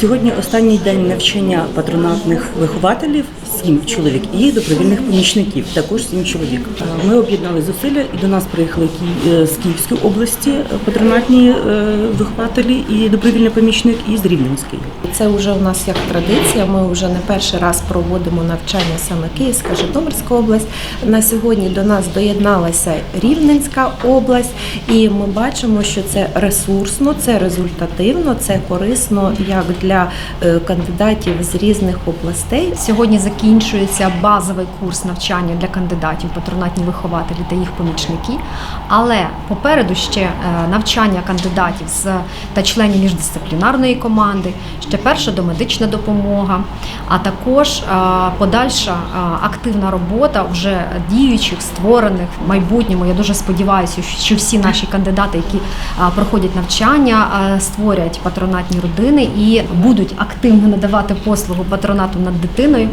Сьогодні останній день навчання патронатних вихователів, сім чоловік і добровільних помічників, також сім чоловік. Е, Ми об'єднали зусилля і до нас приїхали е, з Київської області патронатні е, вихователі і добровільний помічник, і з Рівненської. Це вже у нас як традиція. Ми вже не перший раз проводимо навчання саме Київська, Житомирська область. На сьогодні до нас доєдналася Рівненська область, і ми бачимо, що це ресурсно, це результативно, це корисно як для е, кандидатів з різних областей. Сьогодні закінчується базовий курс навчання для кандидатів, патронатні вихователі та їх помічники. Але попереду ще е, навчання кандидатів з та членів міждисциплінарної команди, ще перша домедична допомога, а також е, подальша активна робота вже діючих, створених в майбутньому. Я дуже сподіваюся, що всі наші кандидати, які проходять навчання, створять патронатні родини і будуть активно надавати послугу патронату над дитиною.